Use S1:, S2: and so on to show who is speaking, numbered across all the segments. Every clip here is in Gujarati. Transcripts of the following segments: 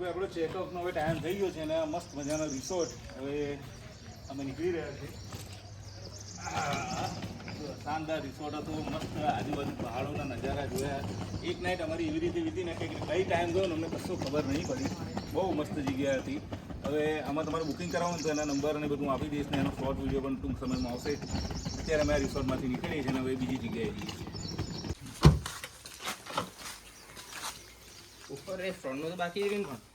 S1: ભાઈ આપણો ચેકઅપનો હવે ટાઈમ થઈ ગયો છે અને મસ્ત મજાનો રિસોર્ટ હવે અમે નીકળી રહ્યા છીએ. શાનદાર રિસોર્ટ હતો, મસ્ત આજુબાજુ પહાડોના નજારા જોયા. એક નાઇટ અમારી એવી રીતે વીતી ને કે કઈ ટાઈમ ગયો અમને કશું ખબર નહીં પડી. બહુ મસ્ત જગ્યા હતી. હવે આમાં તમારે બુકિંગ કરાવવાનું તો એના નંબર અને બધું આપી દઈશ ને એનો શોર્ટ વીડિયો પણ ટૂંક સમયમાં આવશે. અત્યારે અમે આ રિસોર્ટમાંથી નીકળીએ છીએ અને હવે બીજી જગ્યાએ જઈએ છીએ.
S2: ઉપર રેસ્ટોરન્ટનું તો બાકી રહ્યું પણ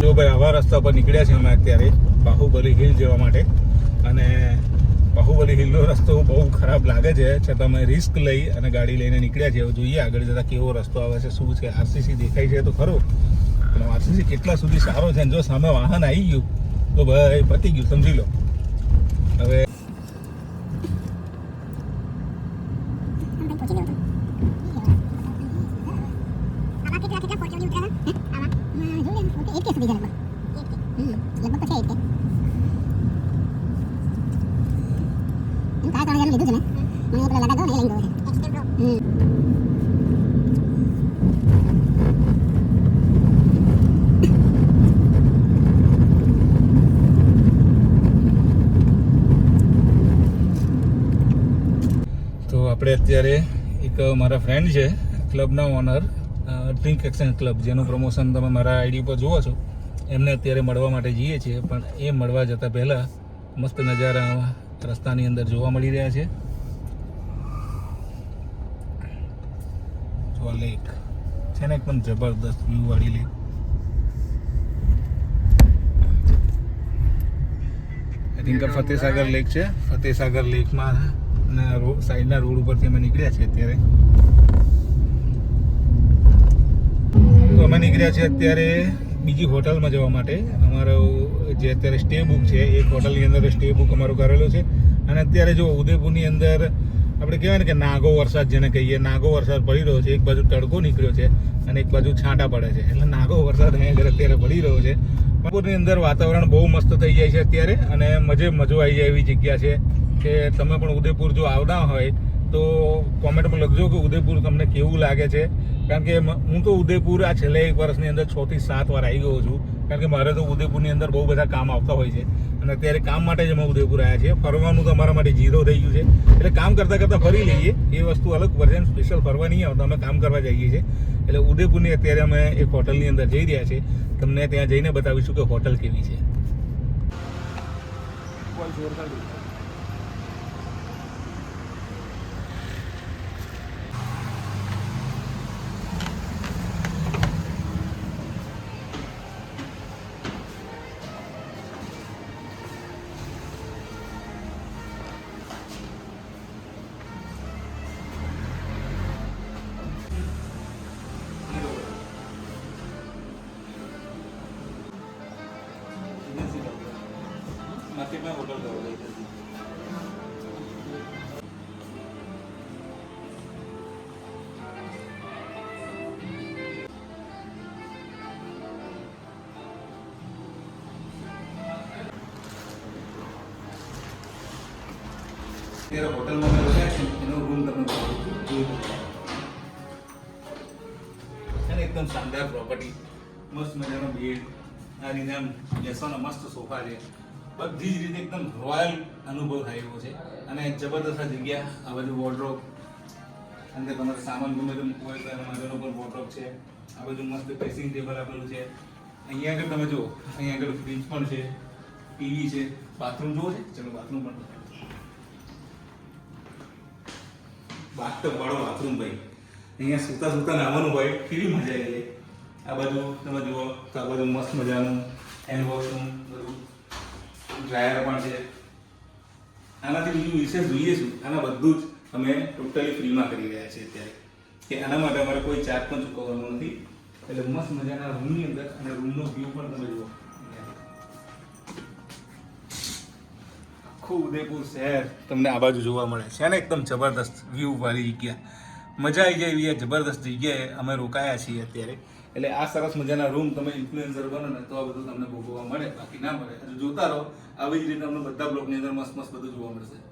S1: જો ભાઈ આવા રસ્તા પર નીકળ્યા છે અમે અત્યારે, બાહુબલી હિલ જવા માટે. અને બાહુબલી હિલનો રસ્તો બહુ ખરાબ લાગે છે. છતાં અમે રિસ્ક લઈ અને ગાડી લઈને નીકળ્યા છે હવે જોઈએ આગળ જતાં કેવો રસ્તો આવે છે, શું છે આરસીસી દેખાય છે તો ખરો. પણ આરસીસી કેટલા સુધી સારો છે જો સામે વાહન આવી ગયું, તો ભાઈ પતી ગયું, સમજી લો. હવે તો આપણે અત્યારે એક મારા ફ્રેન્ડ છે ક્લબના ઓનર ડ્રિંક એક્સચેન્જ ક્લબ જેનું પ્રમોશન તમે મારા આઈડી પર જુઓ છો, એમને અત્યારે મળવા માટે જઈએ છીએ, પણ એ મળવા જતાં પહેલાં મસ્ત નજારા રસ્તાની અંદર જોવા મળી રહ્યા છે. જો લેક છે ને એકદમ જબરદસ્ત વ્યૂ વાળી lake I think Fatehsagar lake છે ફતેસાગર લેકમાં રો- સાઈડના રોડ ઉપરથી અમે નીકળ્યા છીએ અત્યારે. તો અમે નીકળ્યા છીએ અત્યારે બીજી હોટલમાં જવા માટે. અમારો જે અત્યારે સ્ટે બુક છે, એક હોટલની અંદર સ્ટે બુક અમારો કરેલો છે. અને અત્યારે જો ઉદયપુરની અંદર આપણે કહેવાય ને કે નાગો વરસાદ જેને કહીએ, નાગો વરસાદ પડી રહ્યો છે, એક બાજુ તડકો નીકળ્યો છે અને એક બાજુ છાંટા પડે છે. એટલે નાગો વરસાદ અહીંયા આગળ અત્યારે પડી રહ્યો છે. ઉદયપુરની અંદર વાતાવરણ બહુ મસ્ત થઈ જાય છે અત્યારે અને મજે મજો આવી જાય એવી જગ્યા છે. કે તમે પણ ઉદયપુર જો આવના હોય, તો કોમેન્ટમાં લખજો કે ઉદયપુર તમને કેવું લાગે છે. કારણ કે હું તો ઉદયપુર આ છેલ્લા એક વર્ષની અંદર છ થી સાત વાર આવી ગયો છું. કારણ કે મારે તો ઉદયપુરની અંદર બહુ બધા કામ આવતા હોય છે. અને અત્યારે કામ માટે જ અમે ઉદયપુર આવ્યા છીએ. ફરવાનું તો અમારા માટે જીરો થઈ ગયું છે. એટલે કામ કરતાં કરતાં ફરી લઈએ. એ વસ્તુ અલગ વર્ઝન સ્પેશિયલ ફરવા નહીં આવતા. અમે કામ કરવા જઈએ છીએ. એટલે ઉદયપુરની અત્યારે અમે એક હોટલની અંદર જઈ રહ્યા છીએ. તમને ત્યાં જઈને બતાવીશું કે હોટલ કેવી છે. માર્કેટમાં હોટલ ગયો અત્યારે હોટલમાં મેં રોકાયા છે એનો રૂમ તમને જોઈ લો. ને, એકદમ શાનદાર પ્રોપર્ટી મસ્ત મજાનો બેડ આ રીતે આમ બેસવાનો મસ્ત સોફા છે. બધી જ રીતે એકદમ રોયલ અનુભવ થાય એવો છે. અને જબરદસ્ત જગ્યા, આ બાજુ વોર્ડ્રોપ અંદર તમારે સામાન ગમે તેમ હોય તો એના પણ વોર્ડરોબ છે. આ બાજુ મસ્ત ડ્રેસિંગ ટેબલ આપેલું છે. અહીંયા આગળ તમે જુઓ અહીંયા આગળ ફ્રીજ પણ છે ટીવી છે બાથરૂમ જુઓ છે ચલો બાથરૂમ પણ બતાવો. તો પાડો બાથરૂમ ભાઈ. અહીંયા સૂતા સૂતા નાવાનું હોય, કેવી મજા આવી. જાય આ બાજુ તમે જુઓ તો આ બાજુ મસ્ત મજાનું હેન્ડ બધું ડ્રાયર પણ છે. આનાથી બીજું વિશેષ જોઈએ છું આના બધું જ અમે ટોટલી ફ્રીમાં કરી રહ્યા છીએ અત્યારે. કે આના માટે અમારે કોઈ ચાર્જ પણ ચૂકવવાનો નથી. એટલે મસ્ત મજાના રૂમની અંદર અને રૂમનો વ્યૂ પણ તમે જુઓ. આખું ઉદયપુર શહેર તમને આ બાજુ જોવા મળે છે. ને? એકદમ જબરદસ્ત વ્યૂ વાળી જગ્યા. મજા આવી જાય એવી જબરદસ્ત જગ્યાએ અમે રોકાયા છીએ અત્યારે. એટલે આ સરસ મજાના રૂમ તમે ઇન્ફ્લુએન્સર બનો ને તો આ બધું તમને ભોગવવા મળે, બાકી ના મળે. જોતા રહો. આવી જ રીતે તમને બધા બ્લોગની અંદર મસ્ત મસ્ત બધું જોવા મળશે.